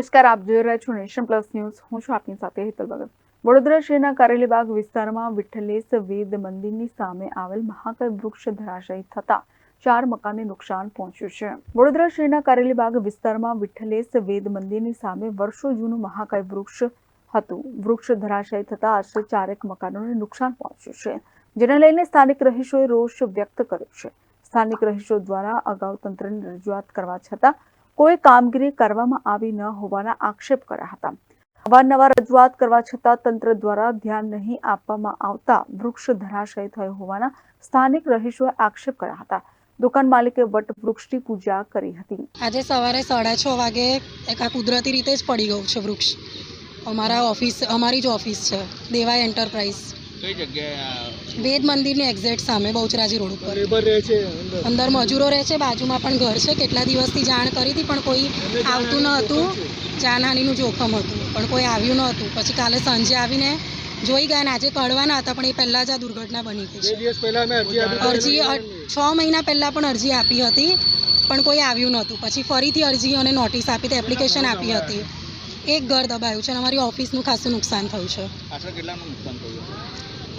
નમસ્કાર, આપ જોઈ રહ્યા છો નેશન પ્લસ ન્યૂઝ. હું છું આપની સાથે હેતલ ભગત. વડોદરા શહેરના કારેલીબાગ વિસ્તારમાં વિઠ્ઠલેશ વેદ મંદિરની સામે આવેલ મહાકાય વૃક્ષ ધરાશયી થતા ચાર મકાનને નુકસાન પહોંચ્યું છે. વડોદરા શહેરના કારેલીબાગ વિસ્તારમાં વિઠ્ઠલેશ વેદ મંદિરની સામે વર્ષો જૂનું મહાકાય વૃક્ષ હતું. વૃક્ષ ધરાશયી થતા આશરે ચારેક મકાનોને નુકસાન પહોંચ્યું છે, જેને લઈને સ્થાનિક રહીશોએ રોષ વ્યક્ત કર્યો છે. સ્થાનિક રહીશો દ્વારા અગાઉ તંત્રની રજૂઆત કરવા છતાં કોઈ કામગીરી કરવામાં આવી ન હોવાના આક્ષેપ કર્યા હતા. અવારનવાર રજૂઆત કરવા છતાં તંત્ર દ્વારા ધ્યાન નહીં આપવામાં આવતા વૃક્ષ ધરાશય થયો હોવાના સ્થાનિક રહીશોએ આક્ષેપ કર્યા હતા. દુકાન માલિકે વટ વૃક્ષની પૂજા કરી હતી. આજે સવારે સાડા છ વાગે એક આ કુદરતી રીતે જ પડી ગયું છે વૃક્ષ. અમારા ઓફિસ અમારી જ ઓફિસ છે દેવાય એન્ટરપ્રાઇઝ. કઈ જગ્યાએ વેદ મંદિરની એક્ઝેક્ટ સામે બહુચરાજી રોડ ઉપર. લેબર રહે છે અંદર. મજૂરો રહે છે બાજુમાં પણ ઘર છે. કેટલા દિવસથી જાણ કરી હતી પણ કોઈ આવતું ન હતું. જાનહાનીનું જોખમ હતું પણ કોઈ આવ્યું ન હતું. પછી કાલે સાંજે આવીને જોઈ ગયા ને આજે કળવાના હતા પણ એ પહેલાં જ આ દુર્ઘટના બની ગઈ છે દિવસ પહેલા અમે અરજી છ મહિના પહેલાં પણ અરજી આપી હતી પણ કોઈ આવ્યું નહોતું. પછી ફરીથી અરજી અને નોટિસ આપી હતી એપ્લિકેશન આપી હતી. એક ઘર દબાયું છે અને અમારી ઓફિસનું ખાસું નુકસાન થયું છે. કેટલાનું નુકસાન થયું? છે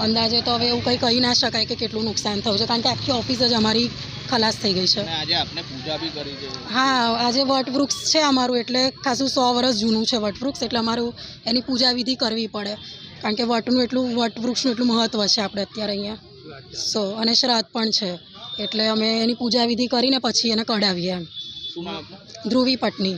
અંદાજે તો હવે એવું કંઈ કહી ના શકાય કે કેટલું નુકસાન થયું છે કારણ કે આખી ઓફિસ જ અમારી ખલાસ થઈ ગઈ છે. આજે આપને પૂજા બી કરી છે. હા આજે વટવૃક્ષ છે અમારું એટલે ખાસું સો વર્ષ જૂનું છે વટવૃક્ષ એટલે અમારું એની પૂજા વિધિ કરવી પડે કારણ કે વટનું એટલું વટવૃક્ષનું એટલું મહત્ત્વ છે આપણે અત્યારે અહીંયા. સો અને શ્રાદ્ધ પણ છે એટલે અમે એની પૂજા વિધિ કરીને પછી એને કઢાવીએ એમ? Dhruvi Patni.